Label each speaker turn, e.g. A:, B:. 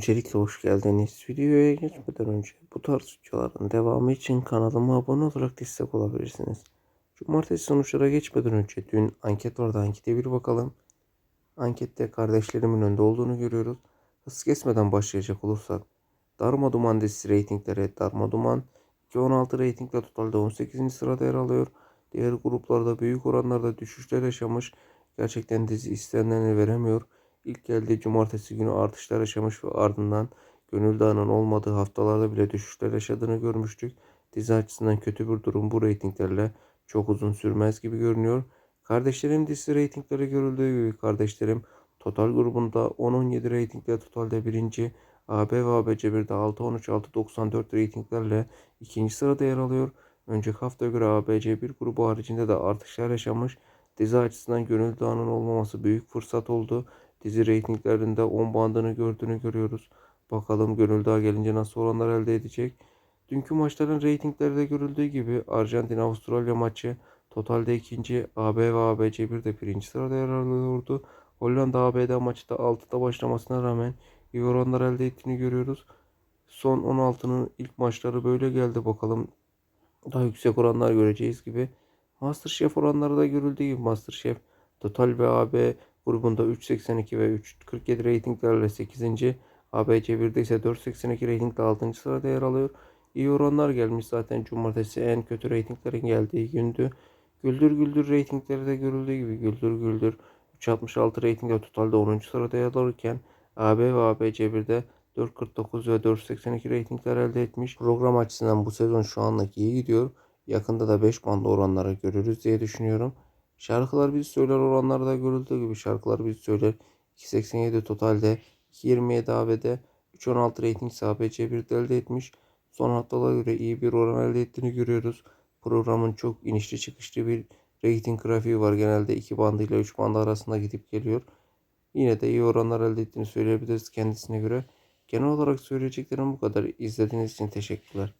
A: Öncelikle hoş geldiniz. Videoya geçmeden önce bu tarz videoların devamı için kanalıma abone olarak destek olabilirsiniz. Cumartesi sonuçlara geçmeden önce dün anket vardı. Ankete bir bakalım. Ankette kardeşlerimin önde olduğunu görüyoruz. Hız kesmeden başlayacak olursak. Darma Duman dizisi reytingleri Darma Duman 2.16 reytingle totalde 18. sırada yer alıyor. Diğer gruplarda büyük oranlarda düşüşler yaşamış. Gerçekten dizi istenileni veremiyor. İlk geldiği cumartesi günü artışlar yaşamış ve ardından gönül dağının olmadığı haftalarda bile düşüşler yaşadığını görmüştük. Dizi açısından kötü bir durum bu reytinglerle çok uzun sürmez gibi görünüyor. Kardeşlerim dizisi reytingleri görüldüğü gibi kardeşlerim total grubunda 10-17 reytingle totalde birinci, AB ve ABC1'de 6-13-6-94 reytinglerle ikinci sırada yer alıyor. Önceki haftaya göre ABC1 grubu haricinde de artışlar yaşamış. Dizi açısından gönül dağının olmaması büyük fırsat oldu. Dizi reytinglerinde 10 bandını gördüğünü görüyoruz. Bakalım Gönül Dağı gelince nasıl oranlar elde edecek. Dünkü maçların reytinglerde görüldüğü gibi Arjantin-Avustralya maçı totalde ikinci, AB ve ABC bir de birinci sırada yer alıyordu. Hollanda-ABD maçı da 6'da başlamasına rağmen iyi oranlar elde ettiğini görüyoruz. Son 16'nın ilk maçları böyle geldi bakalım. Daha yüksek oranlar göreceğiz gibi. Masterchef oranları da görüldüğü gibi Masterchef Total ve AB grubunda 3.82 ve 3.47 reytinglerle 8. ABC 1'de ise 4.82 reytingle 6. sırada yer alıyor. İyi oranlar gelmiş zaten cumartesi en kötü reytinglerin geldiği gündü. Güldür Güldür reytingleri de görüldüğü gibi Güldür Güldür 3.66 reytingle totalde 10. sırada yer alırken AB ve ABC 1'de 4.49 ve 4.82 reytingler elde etmiş. Program açısından bu sezon şu anlık iyi gidiyor. Yakında da 5 band oranları görürüz diye düşünüyorum. Şarkılar Biz Söyler oranlarda görüldüğü gibi şarkılar Biz Söyler 2.87 totalde 2.27 AB'de 3.16 rating ABC bir elde etmiş. Son haftalara göre iyi bir oran elde ettiğini görüyoruz. Programın çok inişli çıkışlı bir rating grafiği var. Genelde 2 bandı ile 3 bandı arasında gidip geliyor. Yine de iyi oranlar elde ettiğini söyleyebiliriz kendisine göre. Genel olarak söyleyeceklerim bu kadar. İzlediğiniz için teşekkürler.